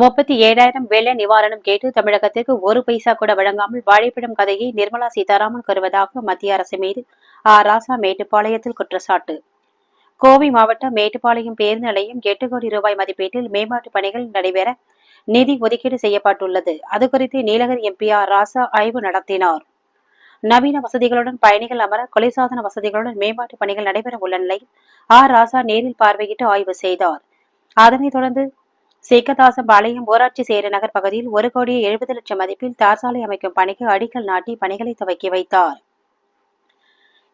முப்பத்தி ஏழாயிரம் வெள்ள நிவாரணம் கேட்டு தமிழகத்திற்கு ஒரு பைசா கூட வழங்காமல் வாழைப்பழம் கதையை நிர்மலா சீதாராமன் கூறுவதாக மத்திய அரசு மீது ஆ. ராசா மேட்டுப்பாளையத்தில் குற்றச்சாட்டு. கோவை மாவட்டம் மேட்டுப்பாளையம் பேருந்து நிலையம் எட்டு கோடி ரூபாய் மதிப்பீட்டில் மேம்பாட்டு பணிகள் நடைபெற நிதி ஒதுக்கீடு செய்யப்பட்டுள்ளது. அது குறித்து நீலகிரி எம்பி ஆர். ராசா ஆய்வு நடத்தினார். நவீன வசதிகளுடன் பயணிகள் அமர குளிர்சாதன வசதிகளுடன் மேம்பாட்டு பணிகள் நடைபெற உள்ள நிலையில் ஆர் ராசா நேரில் பார்வையிட்டு ஆய்வு செய்தார். அதனைத் தொடர்ந்து சேக்கதாசம்பாளையம் ஊராட்சி சேரநகர் பகுதியில் ஒரு கோடியே எழுபது லட்சம் மதிப்பில் தார் சாலை அமைக்கும் பணிக்கு அடிக்கல் நாட்டி பணிகளை துவக்கி வைத்தார்.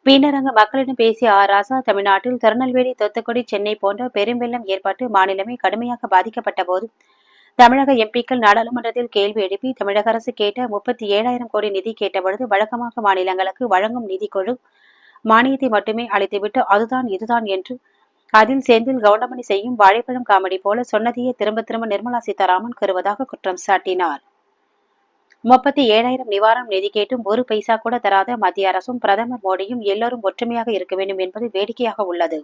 பின்னர் அங்கு மக்களிடம் பேசிய ஆர். ராசா தமிழ்நாட்டில் திருநெல்வேலி தூத்துக்குடி சென்னை போன்ற பெரும் வெள்ளம் ஏற்பட்டு மாநிலமே கடுமையாக பாதிக்கப்பட்ட போது தமிழக எம்பிக்கள் நாடாளுமன்றத்தில் கேள்வி எழுப்பி தமிழக அரசு கேட்ட முப்பத்தி ஏழாயிரம் கோடி நிதி கேட்டபொழுது வழக்கமாக மாநிலங்களுக்கு வழங்கும் நிதிக்குழு மானியத்தை மட்டுமே அளித்துவிட்டு அதுதான் இதுதான் என்று அதில் செந்தில் கவுண்டமணி செய்யும் வாழைப்பழம் காமெடி போல சொன்னதையே திரும்ப திரும்ப நிர்மலா சீதாராமன் கூறுவதாக குற்றம் சாட்டினார். முப்பத்தி ஏழாயிரம் நிவாரணம் நிதி கேட்டும் ஒரு பைசா கூட தராத மத்திய அரசும் பிரதமர் மோடியும் எல்லோரும் ஒற்றுமையாக இருக்க வேண்டும் என்பது வேடிக்கையாக உள்ளது.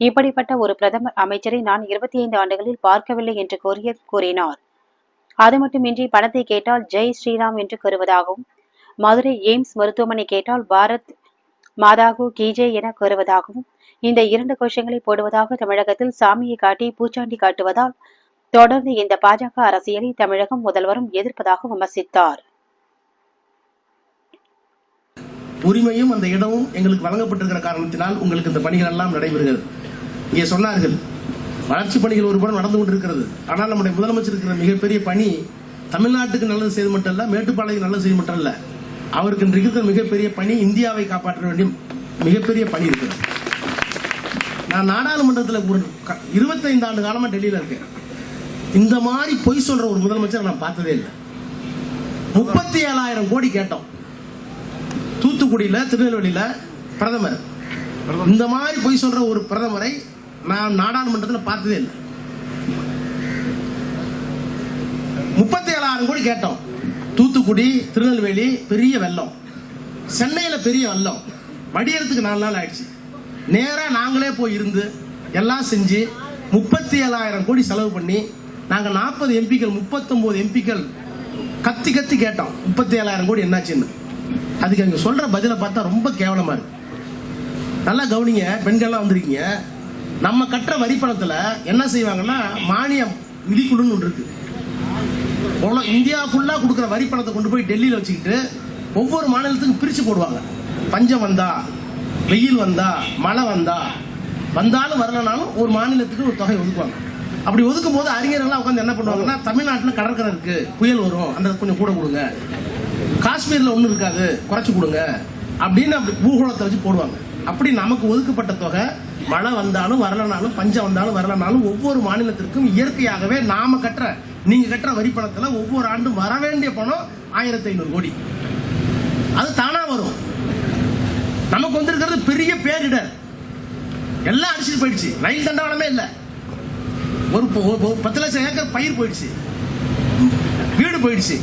இப்படிப்பட்ட ஒரு பிரதமர் அமைச்சரை நான் இருபத்தி ஐந்து ஆண்டுகளில் பார்க்கவில்லை என்று கூறிய கூறினார். அது மட்டுமின்றி பணத்தை கேட்டால் ஜெய் ஸ்ரீராம் என்று கூறுவதாகவும் மதுரை எய்ம்ஸ் மருத்துவமனை கேட்டால் பாரத் மாதாகு கீஜே என கூறுவதாகவும் இந்த இரண்டு கோஷங்களை போடுவதாக தமிழகத்தில் சாமியை காட்டி பூச்சாண்டி காட்டுவதால் தொடர்ந்து இந்த பாஜக அரசியலை தமிழகம் முதல்வரும் எதிர்ப்பதாக விமர்சித்தார். உரிமையும் அந்த இடமும் எங்களுக்கு வழங்கப்பட்டிருக்கிற காரணத்தினால் உங்களுக்கு இந்த பணிகள் எல்லாம் நடைபெறுகிறது. இங்கே சொன்னார்கள் வளர்ச்சி பணிகள் ஒரு புறம் நடந்து கொண்டிருக்கிறது. ஆனால் நம்முடைய முதலமைச்சர் இருக்கிற மிகப்பெரிய பணி தமிழ்நாட்டுக்கு நல்லது செய்து மட்டும் இல்ல மேட்டுப்பாளையம் நல்லது செய்து மட்டும் இல்லை அவருக்கு இருக்கிற மிகப்பெரிய பணி. இந்தியாவை காப்பாற்ற வேண்டிய மிகப்பெரிய பணி இருக்கிறது. நான் நாடாளுமன்றத்தில் ஒரு க- 25 ஆண்டு காலமாக டெல்லியில இருக்கேன். இந்த மாதிரி பொய் சொல்ற ஒரு முதலமைச்சர் நான் பார்த்ததே இல்லை. முப்பத்தி ஏழாயிரம் கோடி கேட்டோம். தூத்துக்குடியில திருநெல்வேலியில பிரதமர். இந்த மாதிரி பொய் சொல்ற ஒரு பிரதமரை நான் நாடாளுமன்றத்தில் பார்த்ததே இல்லை. முப்பத்தி ஏழாயிரம் கோடி கேட்டோம். தூத்துக்குடி திருநெல்வேலி பெரிய வெள்ளம். சென்னையில் பெரிய வெள்ளம். வடியறதுக்கு நாலு நாள் ஆயிடுச்சு. நேராக நாங்களே போய் இருந்து எல்லாம் செஞ்சு முப்பத்தி ஏழாயிரம் கோடி செலவு பண்ணி நாங்கள் நாற்பது எம்பிக்கள் முப்பத்தொம்போது எம்பிக்கள் கத்தி கத்தி கேட்டோம். முப்பத்தி ஏழாயிரம் கோடி என்னாச்சுன்னு. அதுக்கு அங்கே சொல்கிற பதிலை பார்த்தா ரொம்ப கேவலமாக இருக்கு. நல்லா கவனிங்க பெண்கள்லாம் வந்திருக்கீங்க. நம்ம கட்டுற வரி பணத்துல என்ன செய்வாங்கன்னா மானியம் நிதிக்குழுன்னு ஒன்று இருக்குது உல- இந்தியா ஃபுல்லா கொடுக்குற வரி பணத்தை கொண்டு போய் டெல்லியில் வச்சுக்கிட்டு ஒவ்வொரு மாநிலத்துக்கும் பிரிச்சு போடுவாங்க. பஞ்சம் வந்தா வெயில் வந்தா மழை வந்தா வந்தாலும் வரலனாலும் ஒரு மாநிலத்துக்கு ஒரு தொகை ஒதுக்குவாங்க. அப்படி ஒதுக்கும் போது அறிஞர்கள்லாம் உட்காந்து என்ன பண்ணுவாங்கன்னா தமிழ்நாட்டில் கடற்கரை இருக்கு புயல் வரும் அந்த கொஞ்சம் கூட கொடுங்க. காஷ்மீர்ல ஒன்றும் இருக்காது குறைச்சு கொடுங்க அப்படின்னு அப்படி பூகோளத்தை வச்சு போடுவாங்க. அப்படி நமக்கு ஒதுக்கப்பட்ட தொகை மழை வந்தாலும் வரலனாலும் பஞ்சம் வந்தாலும் வரலனாலும் ஒவ்வொரு மாநிலத்திற்கும் இயற்கையாகவே நாம கட்டுற நீங்க கட்டுற வரி பணத்துல ஒவ்வொரு ஆண்டும் வர வேண்டிய பணம் ஆயிரத்தி ஐநூறு கோடி. அது தானா வரும். நமக்கு வந்திருக்கிறது பெரிய பேரிடர். எல்லாம் அடிச்சுட்டு போயிடுச்சு. ரயில் தண்டவாளமே இல்லை. ஒரு ஒரு பத்து லட்சம் ஏக்கர் பயிர் போயிடுச்சு. வீடு போயிடுச்சு.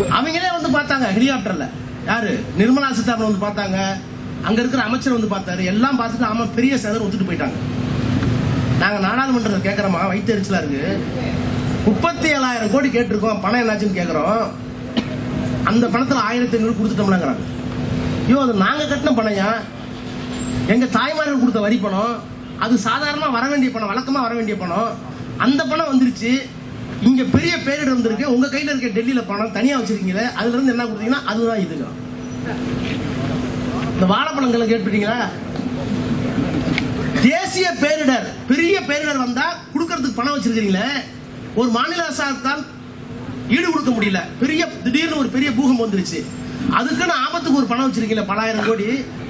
அவங்களே வந்து பார்த்தாங்க ஹெலிகாப்டர்ல. யாரு? நிர்மலா சீதாராமன் வந்து பார்த்தாங்க. அங்க இருக்கிற அமைச்சர் வந்து பார்த்தாரு. எல்லாம் பார்த்துட்டு ஆமா பெரிய சேதம் ஒத்துட்டு போயிட்டாங்க. நாங்க நாடாளுமன்றத்தில் கேட்கறோமா வைத்தறிச்சலா இருக்கு. முப்பத்தி ஏழாயிரம் கோடி கேட்டிருக்கோம். பணம் என்னாச்சுன்னு கேட்கறோம் அந்த பணத்துல ஆயிரத்தி ஐநூறு கொடுத்துட்டோம்லாங்கிறாங்க. ஐயோ அது நாங்க கட்டின பணையா எங்க தாய்மார்கள் கொடுத்த வரி பணம். அது சாதாரணமா வர வேண்டிய பணம் வழக்கமா வர வேண்டிய பணம். அந்த பணம் வந்துருச்சு. இங்க பெரிய பேரிடர் வந்திருக்கு. உங்க கையில இருக்க டெல்லியில பணம் தனியா வச்சிருக்கீங்களே அதுல இருந்து என்ன கொடுத்தீங்கன்னா அதுதான் இதுங்க. இந்த வாழைப்பழங்களை கேட்டுட்டீங்களா? தேசிய பேரிடர் பெரிய பேரிடர் வந்தா கொடுக்கறதுக்கு பணம் வச்சிருக்கீங்களே. ஒரு மாநில அரசாங்கத்தால் ஈடு கொடுக்க முடியல. பெரிய திடீர்னு ஒரு பெரிய பூகம் வந்துருச்சு. அதுக்குன்னு ஆபத்துக்கு ஒரு பணம் வச்சிருக்கீங்க பலாயிரம் கோடி.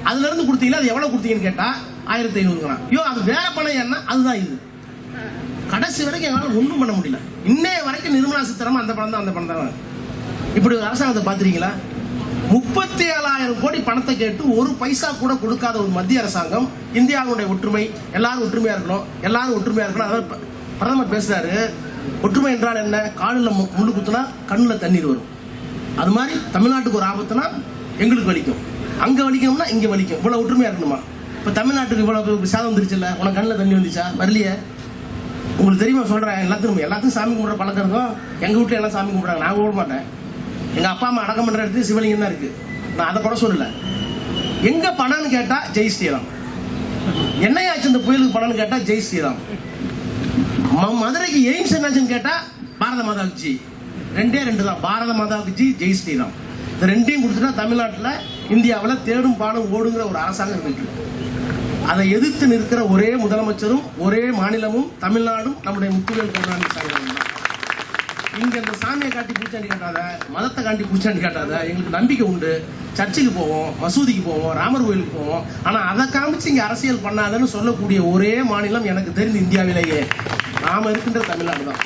அதுல இருந்து கொடுத்தீங்களா? அது எவ்வளவு கொடுத்தீங்கன்னு கேட்டா ஆயிரத்தி ஐநூறுங்கிறான் ஐயோ அது வேற பணம் என்ன அதுதான் இது. கடைசி வரைக்கும் எங்களால ஒண்ணும் பண்ண முடியல. இன்னைய வரைக்கும் நிர்மலா சீதாராமன் அந்த பணம் தான் அந்த பணம் தான் இப்படி ஒரு அரசாங்கத்தை பாத்திருக்கீங்களா முப்பத்தி ஏழாயிரம் கோடி பணத்தை கேட்டு ஒரு பைசா கூட கொடுக்காத ஒரு மத்திய அரசாங்கம் இந்தியாவுடைய ஒற்றுமை எல்லாரும் ஒற்றுமையா இருக்கணும் எல்லாரும் ஒற்றுமையா இருக்கணும். அதாவது பிரதமர் பேசுறாரு ஒற்றுமை என்றால் என்ன? காலில் முள்ளு குத்துனா கண்ணுல தண்ணீர் வரும். அது மாதிரி தமிழ்நாட்டுக்கு ஒரு ஆபத்துனா எங்களுக்கு வலிக்கும். அங்க வலிக்கணும்னா இங்க வலிக்கும். இவ்வளவு ஒற்றுமையா இருக்கணுமா? இப்ப தமிழ்நாட்டுக்கு இவ்வளவு சேதம் வந்துருச்சுல்ல? உனக்கு கண்ணுல தண்ணி வந்துச்சா? வரலையே. உங்களுக்கு தெரியுமா சொல்றேன். எல்லாத்துக்கும் எல்லாத்துக்கும் சாமி கும்பிட்ற பழக்கம் இருக்கும். எங்க வீட்டுல எல்லாம் சாமி கும்பிடுறாங்க. நான் கும்பிட மாட்டேன். எங்க அப்பா அம்மா அடக்கம் பண்ற இடத்துல சிவலிங்கம் தான் இருக்கு. நான் அதை கூட சொல்லல. எங்க பணம்னு கேட்டா ஜெய் ஸ்ரீராம். என்னையாச்சு இந்த புயலுக்கு பணம்னு கேட்டா ஜெய் ஸ்ரீராம். மதுரைக்கு எய்ம்ஸ் என்னாச்சுன்னு கேட்டா பாரத மாதாவுக்கு ஜி. ரெண்டே ரெண்டு தான். பாரத மாதாவுக்கு ஜி ஜெய் ஸ்ரீராம். இந்த ரெண்டையும் கொடுத்துட்டா தமிழ்நாட்டில் இந்தியாவில் தேடும் பாடும் ஓடுங்கிற ஒரு அரசாங்கம் இருக்கு. அதை எதிர்த்து நிற்கிற ஒரே முதலமைச்சரும் ஒரே மாநிலமும் தமிழ்நாடும் நம்முடைய முத்துவேல் கருணாநிதி சாமி தான். இங்க இந்த சாமியை காட்டி பூச்சாண்டி காட்டாத மதத்தை காட்டி பூச்சாண்டி காட்டாத எங்களுக்கு நம்பிக்கை உண்டு. சர்ச்சுக்கு போவோம் மசூதிக்கு போவோம் ராமர் கோயிலுக்கு போவோம். ஆனா அதை காமிச்சு இங்க அரசியல் பண்ணாதன்னு சொல்லக்கூடிய ஒரே மாநிலம் எனக்கு தெரிஞ்சு இந்தியாவிலேயே. நாம இருக்கின்ற தமிழ்நாடு தான்.